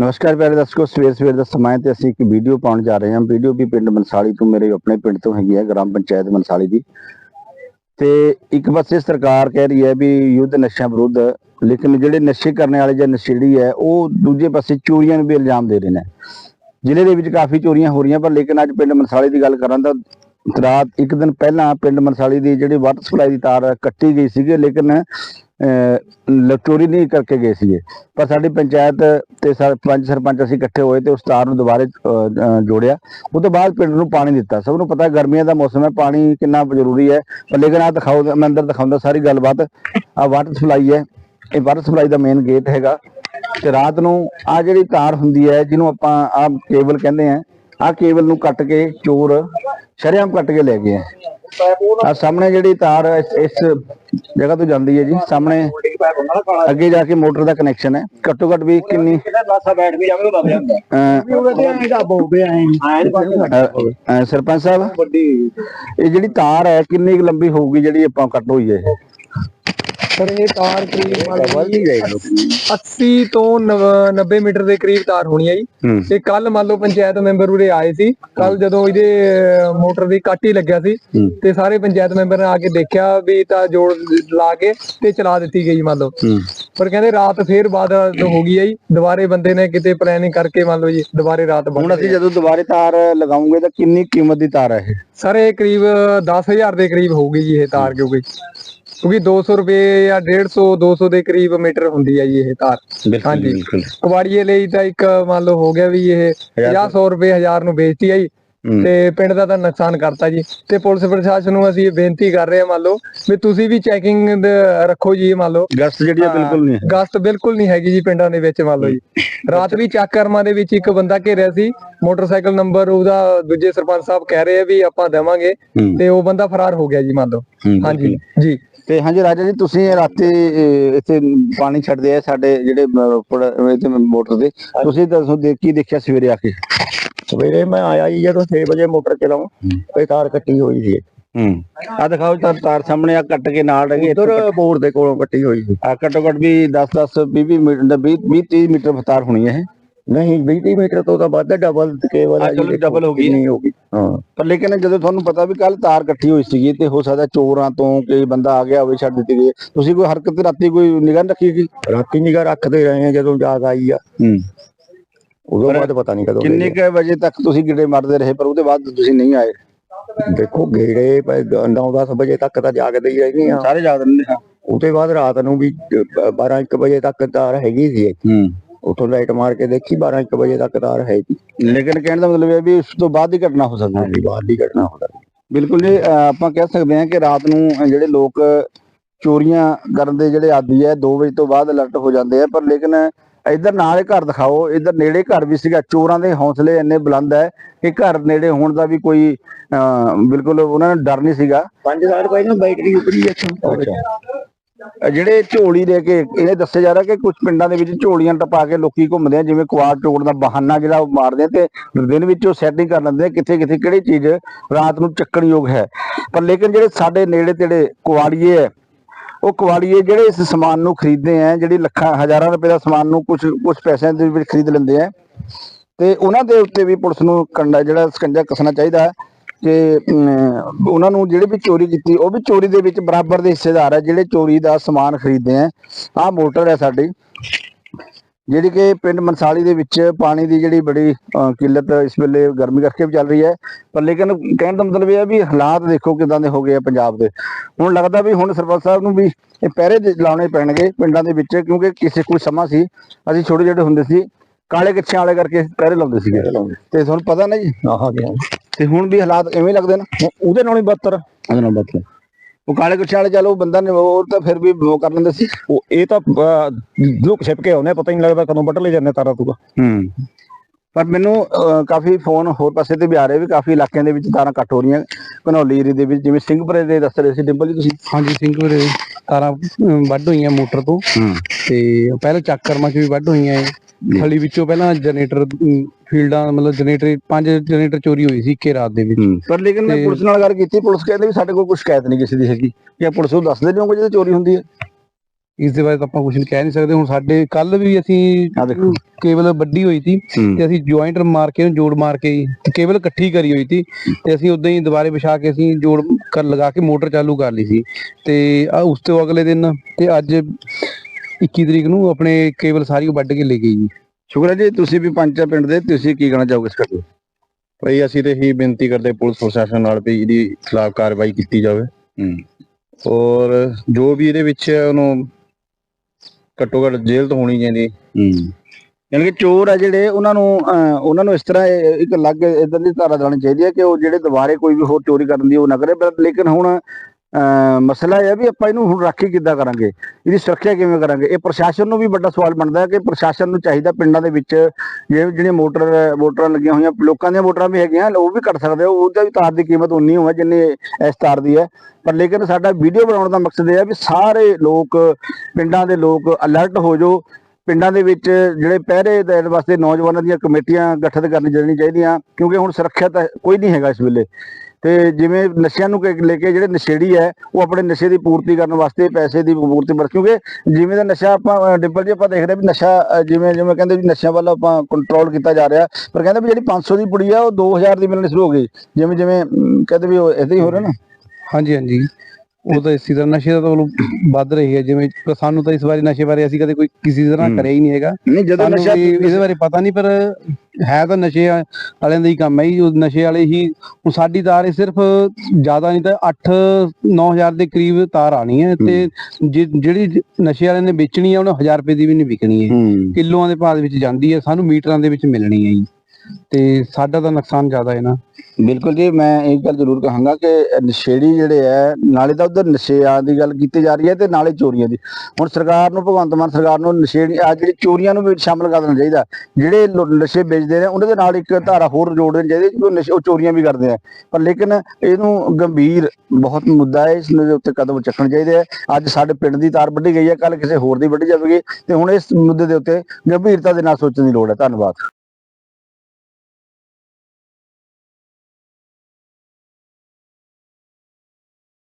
ਨਮਸਕਾਰ ਪਿਆਰੇ ਦਰਸ਼ਕੋ, ਸਵੇਰ ਸਵੇਰ ਦਾ ਸਮਾਂ ਤੇ ਅਸੀਂ ਇੱਕ ਵੀਡੀਓ ਪਾਉਣ ਜਾ ਰਹੇ ਹਾਂ। ਵੀਡੀਓ ਵੀ ਪਿੰਡ ਮਨਸਾਲੀ ਤੋਂ ਮੇਰੇ ਆਪਣੇ ਪਿੰਡ ਤੋਂ ਹੈਗੀ ਹੈ, ਗ੍ਰਾਮ ਪੰਚਾਇਤ ਮਨਸਾਲੀ ਦੀ। ਤੇ ਇੱਕ ਪਾਸੇ ਸਰਕਾਰ ਕਹਿ ਰਹੀ ਹੈ ਵੀ ਯੁੱਧ ਨਸ਼ਿਆਂ ਵਿਰੁੱਧ, ਲੇਕਿਨ ਜਿਹੜੇ ਨਸ਼ੇ ਕਰਨ ਵਾਲੇ ਜਾਂ ਨਸ਼ੇੜੀ ਹੈ, ਉਹ ਦੂਜੇ ਪਾਸੇ ਚੋਰੀਆਂ ਨੂੰ ਵੀ ਇਲਜ਼ਾਮ ਦੇ ਰਹੇ ਨੇ। ਜ਼ਿਲ੍ਹੇ ਦੇ ਵਿੱਚ ਕਾਫੀ ਚੋਰੀਆਂ ਹੋ ਰਹੀਆਂ, ਪਰ ਲੇਕਿਨ ਅੱਜ ਪਿੰਡ ਮਨਸਾਲੀ ਦੀ ਗੱਲ ਕਰਾਂ ਤਾਂ ਰਾਤ ਇੱਕ ਦਿਨ ਪਹਿਲਾਂ ਪਿੰਡ ਮਨਸਾਲੀ ਦੀ ਜਿਹੜੀ ਵਾਟਰ ਸਪਲਾਈ ਦੀ ਤਾਰ ਕੱਟੀ ਗਈ ਸੀਗੀ, ਲੇਕਿਨ ਚੋਰੀ ਨਹੀਂ ਕਰਕੇ ਗਏ ਸੀਗੇ। ਪਰ ਸਾਡੀ ਪੰਚਾਇਤ ਤੇ ਸਰਪੰਚ ਸਰਪੰਚ ਅਸੀਂ ਇਕੱਠੇ ਹੋਏ ਤੇ ਉਸ ਤਾਰ ਨੂੰ ਦੁਬਾਰੇ ਜੋੜਿਆ। ਉਹ ਤੋਂ ਬਾਅਦ ਪਿੰਡ ਨੂੰ ਪਾਣੀ ਦਿੱਤਾ। ਸਭ ਨੂੰ ਪਤਾ ਗਰਮੀਆਂ ਦਾ ਮੌਸਮ ਹੈ, ਪਾਣੀ ਕਿੰਨਾ ਜ਼ਰੂਰੀ ਹੈ। ਪਰ ਲੇਕਿਨ ਆ ਦਿਖਾਓ, ਮੈਂ ਅੰਦਰ ਦਿਖਾਉਂਦਾ ਸਾਰੀ ਗੱਲਬਾਤ। ਆ ਵਾਟਰ ਸਪਲਾਈ ਹੈ। ਇਹ ਵਾਟਰ ਸਪਲਾਈ ਦਾ ਮੇਨ ਗੇਟ ਹੈਗਾ। ਤੇ ਰਾਤ ਨੂੰ ਆ ਜਿਹੜੀ ਤਾਰ ਹੁੰਦੀ ਹੈ, ਜਿਹਨੂੰ ਆਪਾਂ ਆ ਕੇਬਲ ਕਹਿੰਦੇ ਆ ਆ ਕੇਬਲ ਨੂੰ ਕੱਟ ਕੇ ਚੋਰ ਸ਼ਰੇਆਮ ਕੱਟ ਕੇ ਲੈ ਗਏ ਆ ਆ ਸਾਹਮਣੇ ਜਿਹੜੀ ਤਾਰ ਇਸ ਇਸ ਜਗ੍ਹਾ ਤੋਂ ਜਾਂਦੀ ਹੈ ਜੀ ਸਾਹਮਣੇ ਅੱਗੇ ਜਾ ਕੇ ਮੋਟਰ ਦਾ ਕਨੈਕਸ਼ਨ ਹੈ ਘੱਟੋ ਘੱਟ ਵੀ ਕਿੰਨੀ ਅਹ, ਅਹ, ਅਹ, ਸਰਪੰਚ ਸਾਹਿਬ ਇਹ ਜਿਹੜੀ ਤਾਰ ਹੈ ਕਿੰਨੀ ਕੁ ਲੰਬੀ ਹੋਊਗੀ ਜਿਹੜੀ ਆਪਾਂ ਕੱਟ ਹੋਈ ਹੈ ਸਰ ਇਹ ਤਾਰ ਕਰੀਬ 80 ਤੋਂ 90 ਮੀਟਰ ਦੇ ਕਰੀਬ ਤਾਰ ਹੋਣੀ ਹੈ ਜੀ। ਤੇ ਕੱਲ ਮੰਨ ਲਓ ਪੰਚਾਇਤ ਮੈਂਬਰ ਉਰੇ ਆਏ ਸੀ ਕੱਲ ਜਦੋਂ ਇਹਦੇ ਮੋਟਰ ਦੀ ਕੱਟ ਹੀ ਲੱਗਿਆ ਸੀ। ਤੇ ਸਾਰੇ ਪੰਚਾਇਤ ਮੈਂਬਰ ਨੇ ਆ ਕੇ ਦੇਖਿਆ ਵੀ ਤਾਂ ਜੋੜ ਲਾ ਕੇ ਤੇ ਚਲਾ ਦਿੱਤੀ ਗਈ ਮੰਨ ਲਓ। ਪਰ ਕਹਿੰਦੇ ਰਾਤ ਫੇਰ ਬਾਅਦ ਹੋ ਗਈ ਹੈ ਜੀ ਦੁਬਾਰੇ ਬੰਦੇ ਨੇ ਕਿਤੇ ਪਲੈਨਿੰਗ ਕਰਕੇ ਮੰਨ ਲਓ ਜੀ ਦੁਬਾਰੇ ਰਾਤ ਹੁਣ ਅਸੀਂ ਜਦੋਂ ਦੁਬਾਰੇ ਤਾਰ ਲਗਾਉਂਗੇ ਤਾਂ ਕਿੰਨੀ ਕੀਮਤ ਦੀ ਤਾਰ ਹੈ ਇਹ? ਸਰ ਇਹ ਕਰੀਬ 10000 ਦੇ ਕਰੀਬ ਹੋਊਗੀ ਜੀ ਇਹ ਤਾਰ ਕਿਉਂਕਿ। ਕਿਉਂਕਿ 200 ਰੁਪਏ ਜਾਂ 150 200 ਦੇ ਕਰੀਬ ਮੀਟਰ ਹੁੰਦੀ ਹੈ ਜੀ ਇਹ ਤਾਰ। ਹਾਂਜੀ। ਕਬਾੜੀਏ ਲਈ ਤਾਂ ਇੱਕ ਮੰਨ ਲਓ ਹੋ ਗਿਆ ਵੀ ਇਹ 50 ਰੁਪਏ। ਹਜ਼ਾਰ ਨੂੰ ਵੇਚਤੀ ਹੈ ਜੀ। ਤੇ ਪਿੰਡ ਦਾ ਤਾਂ ਨੁਕਸਾਨ ਕਰਤਾ ਜੀ। ਤੇ ਪੁਲਿਸ ਪ੍ਰਸ਼ਾਸਨ ਨੂੰ ਅਸੀਂ ਇਹ ਬੇਨਤੀ ਕਰ ਰਹੇ ਹਾਂ ਮੰਨ ਲਓ ਵੀ ਤੁਸੀਂ ਵੀ ਚੈਕਿੰਗ ਰੱਖੋ ਜੀ ਮੰਨ ਲਓ। ਗਸਤ ਜਿਹੜੀ ਬਿਲਕੁਲ ਨਹੀਂ ਹੈ ਗਸਤ ਬਿਲਕੁਲ ਨਹੀਂ ਹੈਗੀ ਜੀ ਪਿੰਡਾਂ ਦੇ ਵਿੱਚ ਮੰਨ ਲਓ ਜੀ। ਰਾਤ ਵੀ ਚੱਕ ਕਰਮਾਂ ਦੇ ਵਿੱਚ ਇੱਕ ਬੰਦਾ ਘੇਰਿਆ ਸੀ। ਮੋਟਰਸਾਈਕਲ ਨੰਬਰ ਉਹਦਾ ਦੂਜੇ ਸਰਪੰਚ ਸਾਹਿਬ ਕਹਿ ਰਹੇ ਆ ਵੀ ਆਪਾਂ ਦੇਵਾਂਗੇ। ਤੇ ਉਹ ਬੰਦਾ ਫਰਾਰ ਹੋ ਗਿਆ ਜੀ ਮੰਨ ਲਓ। ਹਾਂਜੀ ਜੀ। ਤੇ ਹਾਂਜੀ ਰਾਜਾ ਜੀ ਤੁਸੀਂ ਰਾਤੀ ਇੱਥੇ ਪਾਣੀ ਛੱਡਦੇ ਆ ਸਾਡੇ ਜਿਹੜੇ ਇੱਥੇ ਮੋਟਰ ਦੇ ਤੁਸੀਂ ਦੱਸੋ ਦੇਖ ਕੀ ਦੇਖਿਆ ਸਵੇਰੇ ਆ ਕੇ? ਸਵੇਰੇ ਮੈਂ ਆਇਆ ਜੀ ਜਦੋਂ 6 ਵਜੇ ਮੋਟਰ ਚਲਾਉਂ ਤੇ ਤਾਰ ਕੱਟੀ ਹੋਈ ਸੀ। ਹੂੰ। ਆ ਦਿਖਾਓ ਤਾਂ ਤਾਰ ਸਾਹਮਣੇ ਆ ਕੱਟ ਕੇ ਨਾਲ ਰਹੀ ਉਧਰ ਬੋਰ ਦੇ ਕੋਲੋਂ ਕੱਟੀ ਹੋਈ ਸੀ। ਆ ਘੱਟੋ ਘੱਟ ਵੀ 10 10 20 ਮੀਟਰ 20 20 30 ਮੀਟਰ ਤਾਰ ਹੋਣੀ ਹੈ ਨਹੀਂ 20 ਮੀਟਰ ਤੋਂ ਤਾਂ ਵੱਧ ਡਬਲ ਦੇਖੋ double ਹੋ ਗਈ। ਕਿੰਨੀ ਹੋ ਗਈ। ਹਾਂ। ਪਰ ਲੇਕਿਨ ਜਦੋਂ ਤੁਹਾਨੂੰ ਪਤਾ ਵੀ ਕੱਲ ਤਾਰ ਇਕੱਠੀ ਹੋਈ ਸੀਗੀ ਤੇ ਹੋ ਸਕਦਾ ਚੋਰਾਂ ਤੋਂ ਕੋਈ ਬੰਦਾ ਆ ਗਿਆ ਹੋਵੇ ਛੱਡ ਦਿੱਤੀ ਗਈ। ਤੁਸੀਂ ਕੋਈ ਹਰਕਤ ਰਾਤੀ ਕੋਈ ਨਿਗਾਹ ਰੱਖੀ ਸੀ ਰਾਤੀ ਨਿਗਾ ਰੱਖਦੇ ਰਹੇ ਆ ਜਦੋਂ ਜਾਗ ਆਈ ਆ। ਹੂੰ। ਉਦੋਂ ਬਾਅਦ ਪਤਾ ਨਹੀਂ ਕਦੋਂ ਕਿੰਨੇ। ਕ ਵਜੇ ਤੱਕ ਤੁਸੀਂ ਗਿੜੇ ਮਾਰਦੇ ਰਹੇ ਪਰ ਉਹਦੇ ਬਾਅਦ ਤੁਸੀਂ ਨਹੀਂ ਆਏ? ਦੇਖੋ ਗੇੜੇ 9-10 ਵਜੇ ਤੱਕ ਤਾਂ ਜਾਗਦੇ ਹੀ ਆ। ਸਾਰੇ ਜਾਗ ਦਿੰਦੇ ਹਾਂ ਉਹਦੇ ਬਾਅਦ ਰਾਤ ਨੂੰ ਵੀ 12-1 ਵਜੇ ਤੱਕ ਤਾਰ ਹੈਗੀ ਸੀ। ਹੂੰ। ਉਥੋਂ ਲਾਈਟ ਮਾਰ ਕੇ ਦੇਖੀ 12-1 ਵਜੇ ਤੱਕ ਤਾਰ ਹੈ ਜੀ ਲੇਕਿਨ ਕਹਿਣ ਦਾ ਮਤਲਬ ਇਹ ਹੈ ਵੀ ਉਸ ਤੋਂ ਬਾਅਦ ਹੀ ਘਟਨਾ ਹੋ ਸਕਦੀ ਹੈ। ਬਾਹਰ ਦੀ ਘਟਨਾ ਹੁੰਦਾ ਬਿਲਕੁਲ ਜੀ ਆਪਾਂ ਕਹਿ ਸਕਦੇ ਹਾਂ ਕਿ ਰਾਤ ਨੂੰ ਜਿਹੜੇ ਲੋਕ ਚੋਰੀਆਂ ਕਰਨ ਦੇ ਜਿਹੜੇ ਆਦੀ ਹੈ 2 ਵਜੇ ਤੋਂ ਬਾਅਦ ਅਲਰਟ ਹੋ ਜਾਂਦੇ ਆ ਪਰ ਲੇਕਿਨ ਇੱਧਰ ਨਾਲ ਘਰ ਦਿਖਾਓ ਇੱਧਰ ਨੇੜੇ ਘਰ ਵੀ ਸੀਗਾ। ਚੋਰਾਂ ਦੇ ਹੌਸਲੇ ਇੰਨੇ ਬੁਲੰਦ ਹੈ ਕਿ ਘਰ ਨੇੜੇ ਹੋਣ ਦਾ ਵੀ ਕੋਈ ਬਿਲਕੁਲ ਉਹਨਾਂ ਨੂੰ ਡਰ ਨਹੀਂ ਸੀਗਾ। 5 ਸਾਲ ਪਹਿਲਾਂ ਬੈਟਰੀ ਉਪਰੀ ਇੱਥੋਂ। ਜਿਹੜੇ ਝੋਲੀ ਲੈ ਕੇ ਇਹ ਦੱਸਿਆ ਜਾ ਰਿਹਾ ਕਿ ਕੁਝ ਪਿੰਡਾਂ ਦੇ ਵਿੱਚ ਝੋਲੀਆਂ ਟਪਾ ਕੇ ਲੋਕੀ ਘੁੰਮਦੇ ਆ, ਜਿਵੇਂ ਕੁਆਰ ਚੋੜ ਦਾ ਬਹਾਨਾ ਜਿਹੜਾ ਉਹ ਮਾਰਦੇ ਤੇ ਦਿਨ ਵਿੱਚ ਉਹ ਸੈਟਿੰਗ ਕਰ ਲੈਂਦੇ ਆ ਕਿੱਥੇ ਕਿੱਥੇ ਕਿਹੜੀ ਚੀਜ਼ ਰਾਤ ਨੂੰ ਚੱਕਣ ਯੋਗ ਹੈ। ਪਰ ਲੇਕਿਨ ਜਿਹੜੇ ਸਾਡੇ ਨੇੜੇ ਤੇੜੇ ਕੁਆੜੀਏ ਹੈ ਉਹ ਕੁਆੜੀਏ ਜਿਹੜੇ ਇਸ ਸਮਾਨ ਨੂੰ ਖਰੀਦਦੇ ਆ, ਜਿਹੜੀ ਲੱਖਾਂ, ਹਜ਼ਾਰਾਂ ਰੁਪਏ ਦਾ ਸਮਾਨ ਨੂੰ ਕੁਝ ਕੁਝ ਪੈਸਿਆਂ ਦੇ ਵਿੱਚ ਖਰੀਦ ਲੈਂਦੇ ਆ, ਤੇ ਉਹਨਾਂ ਦੇ ਉੱਤੇ ਵੀ ਪੁਲਿਸ ਨੂੰ ਕੰਡਾ ਜਿਹੜਾ ਸਕੰਜਾ ਕੱਸਣਾ ਚਾਹੀਦਾ ਹੈ। ਕਿ ਉਹਨਾਂ ਨੂੰ ਜਿਹੜੇ ਵੀ ਚੋਰੀ ਕੀਤੀ ਉਹ ਵੀ ਚੋਰੀ ਦੇ ਵਿੱਚ ਬਰਾਬਰ ਦੇ ਹਿੱਸੇਦਾਰ ਹੈ ਜਿਹੜੇ ਚੋਰੀ ਦਾ ਸਮਾਨ ਖਰੀਦਦੇ ਆ। ਆਹ ਮੋਟਰ ਹੈ ਸਾਡੀ ਜਿਹੜੀ ਕਿ ਪਿੰਡ ਮਨਸਾਲੀ ਦੇ ਵਿੱਚ ਪਾਣੀ ਦੀ ਜਿਹੜੀ ਬੜੀ ਕਿੱਲਤ ਇਸ ਵੇਲੇ ਗਰਮੀ ਕਰਕੇ ਵੀ ਚੱਲ ਰਹੀ ਹੈ। ਪਰ ਲੇਕਿਨ ਕਹਿਣ ਦਾ ਮਤਲਬ ਇਹ ਹੈ ਵੀ ਹਾਲਾਤ ਦੇਖੋ ਕਿਦਾਂ ਦੇ ਹੋ ਗਏ ਆ ਪੰਜਾਬ ਦੇ। ਹੁਣ ਲੱਗਦਾ ਵੀ ਹੁਣ ਸਰਪੰਚ ਸਾਹਿਬ ਨੂੰ ਵੀ ਇਹ ਪਹਿਰੇ ਦੇ ਲਾਉਣੇ ਪੈਣਗੇ ਪਿੰਡਾਂ ਦੇ ਵਿੱਚ ਕਿਉਂਕਿ ਕਿਸੇ ਕੋਈ ਸਮਾਂ ਸੀ ਅਸੀਂ ਛੋਟੇ ਜਿਹੜੇ ਹੁੰਦੇ ਸੀ ਕਾਲੇ ਕੱਛਿਆਂ ਵਾਲੇ ਕਰਕੇ ਪਹਿਰੇ ਲਾਉਂਦੇ ਸੀਗੇ। ਤੇ ਤੁਹਾਨੂੰ ਪਤਾ ਨਾ ਜੀ? ਆਹ ਗਿਆ ਤੇ ਹੁਣ ਵੀ ਹਾਲਾਤ ਐਵੇਂ ਲੱਗਦੇ ਨੇ। ਉਹਦੇ ਨਾਲ ਹੀ ਬੱਤਰ ਉਹਦੇ ਨਾਲ ਬਦਲੇ ਉਹ ਕਾਲੇ ਕੁੱਛਾਂ ਵਾਲੇ ਚਲੋ ਬੰਦਾ ਨੇ ਉਹ ਤਾਂ ਫਿਰ ਵੀ ਉਹ ਕਰ ਲੈਂਦੇ ਸੀ। ਉਹ ਇਹ ਤਾਂ ਅਹ, ਲੁਕ ਛਿਪ ਕੇ ਆਉਂਦੇ ਆ, ਪਤਾ ਹੀ ਨਹੀਂ ਲੱਗਦਾ ਕਦੋਂ ਵੱਢ ਲੈ ਜਾਂਦੇ ਤਾਰਾ ਤੂਗਾ ਹੂੰ। ਪਰ ਮੈਨੂੰ ਅਹ, ਕਾਫੀ ਫੋਨ ਹੋਰ ਪਾਸੇ ਤੇ ਵੀ ਆ ਰਹੇ ਵੀ ਕਾਫੀ ਇਲਾਕਿਆਂ ਦੇ ਵਿੱਚ ਤਾਰਾਂ ਕੱਟ ਹੋ ਰਹੀਆਂ। ਘਨੌਲੀ ਏਰੀਏ ਦੇ ਵਿੱਚ ਜਿਵੇਂ ਸਿੰਘਪੁਰੇ ਦੇ ਦੱਸ ਰਹੇ ਸੀ ਡਿੰਪਲ ਜੀ ਤੁਸੀਂ? ਹਾਂਜੀ ਸਿੰਘ ਵੀਰੇ ਤਾਰਾਂ ਅਮ, ਵੱਢ ਹੋਈਆਂ ਮੋਟਰ ਤੋਂ। ਹੂੰ। ਤੇ ਪਹਿਲਾਂ ਚੱਕ ਕਰਮਾਂ ਚ ਵੀ ਵੱਢ ਹੋਈਆਂ ਏ ਥਲੀ ਵਿੱਚੋਂ ਪਹਿਲਾਂ ਜਨਰੇਟਰ ਫੀਲਡਾਂ ਮਤਲਬ ਜਨਰੇਟਰ ਪੰਜ ਜਨਰੇਟਰ ਚੋਰੀ ਹੋਈ ਸੀ ਇੱਕੇ ਰਾਤ ਦੇ ਵਿੱਚ। ਪਰ ਲੇਕਿਨ ਮੈਂ ਪੁਲਿਸ ਨਾਲ ਗੱਲ ਕੀਤੀ ਪੁਲਿਸ ਕਹਿੰਦੇ ਵੀ ਸਾਡੇ ਕੋਲ ਕੋਈ ਸ਼ਿਕਾਇਤ ਨਹੀਂ ਕਿਸੇ ਦੀ ਹੈਗੀ। ਜਾਂ ਪੁਲਿਸ ਨੂੰ ਦੱਸਦੇ ਨਹੀਂ ਹੋਗੇ ਜਦੋਂ ਚੋਰੀ ਹੁੰਦੀ ਹੈ। ਇਸ ਦੇ ਬਾਰੇ ਤਾਂ ਆਪਾਂ ਕੁਝ ਕਹਿ ਨਹੀਂ ਸਕਦੇ। ਹੁਣ ਸਾਡੇ ਕੱਲ ਵੀ ਅਸੀਂ। ਕੇਬਲ ਵੱਡੀ ਹੋਈ ਸੀ ਤੇ ਅਸੀਂ ਜੁਆਇੰਟ ਮਾਰ ਕੇ ਜੋੜ ਮਾਰ ਕੇ ਤੇ ਕੇਬਲ ਇਕੱਠੀ ਕਰੀ ਹੋਈ ਸੀ ਤੇ ਅਸੀਂ ਉਦਾਂ ਹੀ ਦੁਬਾਰੇ ਵਿਛਾ ਕੇ ਅਸੀਂ ਜੋੜ ਕਰ ਲਗਾ ਕੇ ਮੋਟਰ ਚਾਲੂ ਕਰ ਲਈ ਸੀ। ਤੇ ਆ ਉਸ ਤੋਂ ਅਗਲੇ ਦਿਨ ਤੇ ਅੱਜ 21 ਤਰੀਕ ਨੂੰ ਆਪਣੇ ਕੇਬਲ ਸਾਰੀ ਵੱਢ ਕੇ ਲੈ ਗਈ ਜੀ। ਸ਼ੁਕਰ ਹੈ ਜੀ ਤੁਸੀਂ ਵੀ ਪੰਚ ਪਿੰਡ ਦੇ ਤੁਸੀਂ ਕੀ ਕਹਿਣਾ ਚਾਹੋਗੇ ਇਸ ਕਰਕੇ? ਭਾਈ ਅਸੀਂ ਤੇ ਇਹੀ ਬੇਨਤੀ ਕਰਦੇ ਪੁਲਿਸ ਪ੍ਰਸ਼ਾਸਨ ਨਾਲ ਵੀ ਇਹਦੀ ਖਿਲਾਫ ਕਾਰਵਾਈ ਕੀਤੀ ਜਾਵੇ। ਹੂੰ। ਔਰ ਜੋ ਵੀ ਇਹਦੇ ਵਿੱਚ ਹੈ ਉਹਨੂੰ ਘੱਟੋ ਘੱਟ ਜੇਲ੍ਹ ਤੋਂ ਹੋਣੀ ਚਾਹੀਦੀ। ਹੂੰ। ਯਾਨੀ ਕਿ ਚੋਰ ਆ ਜਿਹੜੇ ਉਹਨਾਂ ਨੂੰ ਉਹਨਾਂ ਨੂੰ ਇਸ ਤਰ੍ਹਾਂ ਇੱਕ ਅਲੱਗ ਇਦਾਂ ਦੀ ਧਾਰਾ ਲਾਣੀ ਚਾਹੀਦੀ ਹੈ ਕਿ ਉਹ ਜਿਹੜੇ ਦੁਬਾਰੇ ਕੋਈ ਵੀ ਹੋਰ ਚੋਰੀ ਕਰਨ ਦੀ ਉਹ ਨਾ ਕਰੇ। ਪਰ ਲੇਕਿਨ ਹੁਣ ਮਸਲਾ ਇਹ ਹੈ ਵੀ ਆਪਾਂ ਇਹਨੂੰ ਹੁਣ ਰਾਖੀ ਕਿੱਦਾਂ ਕਰਾਂਗੇ? ਇਹਦੀ ਸੁਰੱਖਿਆ ਕਿਵੇਂ ਕਰਾਂਗੇ? ਇਹ ਪ੍ਰਸ਼ਾਸਨ ਨੂੰ ਵੀ ਵੱਡਾ ਸਵਾਲ ਬਣਦਾ ਹੈ ਕਿ ਪ੍ਰਸ਼ਾਸਨ ਨੂੰ ਚਾਹੀਦਾ ਪਿੰਡਾਂ ਦੇ ਵਿੱਚ ਜੇ ਜਿਹੜੀਆਂ ਮੋਟਰ, ਮੋਟਰਾਂ ਲੱਗੀਆਂ ਹੋਈਆਂ, ਲੋਕਾਂ ਦੀਆਂ ਮੋਟਰਾਂ ਵੀ ਹੈਗੀਆਂ, ਉਹ ਵੀ ਕੱਟ ਸਕਦੇ ਹੋ ਉਹਦਾ ਵੀ ਤਾਰ ਦੀ ਕੀਮਤ ਉਨੀ ਹੋਵੇ ਜਿੰਨੀ ਇਸ ਤਾਰ ਦੀ ਹੈ। ਪਰ ਲੇਕਿਨ ਸਾਡਾ ਵੀਡੀਓ ਬਣਾਉਣ ਦਾ ਮਕਸਦ ਇਹ ਹੈ ਵੀ ਸਾਰੇ ਲੋਕ, ਪਿੰਡਾਂ ਦੇ ਲੋਕ ਅਲਰਟ ਹੋ ਜਾਓ। ਪਿੰਡਾਂ ਦੇ ਵਿੱਚ ਜਿਹੜੇ ਪਹਿਰੇ ਦੇਣ ਵਾਸਤੇ ਨੌਜਵਾਨਾਂ ਦੀਆਂ ਕਮੇਟੀਆਂ ਗਠਿਤ ਕਰਨੀ ਜਾਣੀ ਚਾਹੀਦੀਆਂ, ਕਿਉਂਕਿ ਹੁਣ ਸੁਰੱਖਿਆ ਤਾਂ ਕੋਈ ਨਹੀਂ ਹੈਗਾ ਇਸ ਵੇਲੇ। ਤੇ ਜਿਵੇਂ ਨਸ਼ਿਆਂ ਨੂੰ ਲੈ ਕੇ ਜਿਹੜੇ ਨਸ਼ੇੜੀ ਹੈ ਉਹ ਆਪਣੇ ਨਸ਼ੇ ਦੀ ਪੂਰਤੀ ਕਰਨ ਵਾਸਤੇ ਪੈਸੇ ਦੀ ਪੂਰਤੀ ਪਰ ਕਿਉਂਕਿ ਜਿਵੇਂ ਦਾ ਨਸ਼ਾ ਆਪਾਂ ਡਿੰਪਲ ਜੀ ਆਪਾਂ ਦੇਖਦੇ ਵੀ ਨਸ਼ਾ ਜਿਵੇਂ ਜਿਵੇਂ ਕਹਿੰਦੇ ਵੀ ਨਸ਼ਿਆਂ ਵੱਲ ਆਪਾਂ ਕੰਟਰੋਲ ਕੀਤਾ ਜਾ ਰਿਹਾ ਪਰ ਕਹਿੰਦੇ ਵੀ ਜਿਹੜੀ 500 ਦੀ ਪੁੜੀ ਆ ਉਹ 2000 ਦੀ ਮਿਲਣੀ ਸ਼ੁਰੂ ਹੋ ਗਈ। ਜਿਵੇਂ ਜਿਵੇਂ ਕਹਿੰਦੇ ਵੀ ਉਹ ਇਦਾਂ ਹੀ ਹੋ ਰਿਹਾ ਨਾ। ਹਾਂਜੀ ਹਾਂਜੀ। ਉਹ ਤਾਂ ਇਸੇ ਤਰ੍ਹਾਂ ਨਸ਼ੇ ਦਾ ਤਾਂ ਵੱਧ ਰਹੀ ਹੈ। ਜਿਵੇਂ ਸਾਨੂੰ ਤਾਂ ਇਸ ਬਾਰੇ ਨਸ਼ੇ ਬਾਰੇ ਅਸੀਂ ਕਦੇ ਕੋਈ ਕਿਸੇ ਤਰ੍ਹਾਂ। ਕਰਿਆ ਹੀ ਨਹੀਂ ਹੈਗਾ। ਨਹੀਂ ਜਦੋਂ ਨਸ਼ਾ ਇਹਦੇ ਬਾਰੇ ਪਤਾ ਨਹੀਂ ਪਰ ਹੈ ਤਾਂ ਨਸ਼ੇ ਵਾਲਿਆਂ ਦਾ ਹੀ ਕੰਮ ਹੈ ਜੀ। ਉਹ ਨਸ਼ੇ ਵਾਲੇ ਹੀ ਹੁਣ ਸਾਡੀ ਤਾਰ ਇਹ ਸਿਰਫ ਜ਼ਿਆਦਾ ਨਹੀਂ ਤਾਂ 8 9000 ਦੇ ਕਰੀਬ ਤਾਰ ਆਣੀ ਹੈ ਤੇ ਜਿ- ਜਿਹੜੀ ਨਸ਼ੇ ਵਾਲਿਆਂ ਨੇ ਵੇਚਣੀ ਹੈ ਉਹਨੇ 1000 ਰੁਪਏ ਦੀ ਵੀ ਨਹੀਂ ਵਿਕਣੀ ਹੂੰ। ਕਿਲੋਆਂ ਦੇ ਭਾਅ ਦੇ ਵਿੱਚ ਜਾਂਦੀ ਹੈ ਸਾਨੂੰ ਮੀਟਰਾਂ ਦੇ ਵਿੱਚ ਮਿਲਣੀ ਹੈ ਜੀ। ਤੇ ਸਾਡਾ ਤਾਂ ਨੁਕਸਾਨ ਜ਼ਿਆਦਾ ਹੈ ਨਾ। ਬਿਲਕੁਲ ਜੀ, ਮੈਂ ਇਹ ਗੱਲ ਜ਼ਰੂਰ ਕਹਾਂਗਾ ਕਿ ਨਸ਼ੇੜੀ ਜਿਹੜੇ ਹੈ, ਨਾਲੇ ਤਾਂ ਉਧਰ ਨਸ਼ਿਆਂ ਦੀ ਗੱਲ ਕੀਤੀ ਜਾ ਰਹੀ ਹੈ ਤੇ ਨਾਲੇ ਚੋਰੀਆਂ ਦੀ। ਹੁਣ ਸਰਕਾਰ ਨੂੰ, ਭਗਵੰਤ ਮਾਨ ਸਰਕਾਰ ਨੂੰ ਨਸ਼ੇੜੀ ਆ ਜਿਹੜੀ ਚੋਰੀਆਂ ਨੂੰ ਵੀ ਸ਼ਾਮਲ ਕਰ ਦੇਣਾ ਚਾਹੀਦਾ। ਜਿਹੜੇ ਨਸ਼ੇ ਵੇਚਦੇ ਨੇ, ਉਹਨਾਂ ਦੇ ਨਾਲ ਇੱਕ ਧਾਰਾ ਹੋਰ ਜੋੜ ਦੇਣੀ ਚਾਹੀਦੀ ਕਿ ਉਹ ਨਸ਼ੇ, ਉਹ ਚੋਰੀਆਂ ਵੀ ਕਰਦੇ ਆ। ਪਰ ਲੇਕਿਨ ਇਹਨੂੰ ਗੰਭੀਰ ਬਹੁਤ ਮੁੱਦਾ ਹੈ, ਇਸ ਦੇ ਉੱਤੇ ਕਦਮ ਚੱਕਣੇ ਚਾਹੀਦੇ ਆ। ਅੱਜ ਸਾਡੇ ਪਿੰਡ ਦੀ ਤਾਰ ਵੱਢੀ ਗਈ ਹੈ ਕੱਲ ਕਿਸੇ ਹੋਰ ਦੀ ਵੱਢੀ ਜਾਵੇਗੀ। ਤੇ ਹੁਣ ਇਸ ਮੁੱਦੇ ਦੇ ਉੱਤੇ ਗੰਭੀਰਤਾ ਦੇ ਨਾਲ ਸੋਚਣ ਦੀ ਲੋੜ ਹੈ। ਧੰਨਵਾਦ।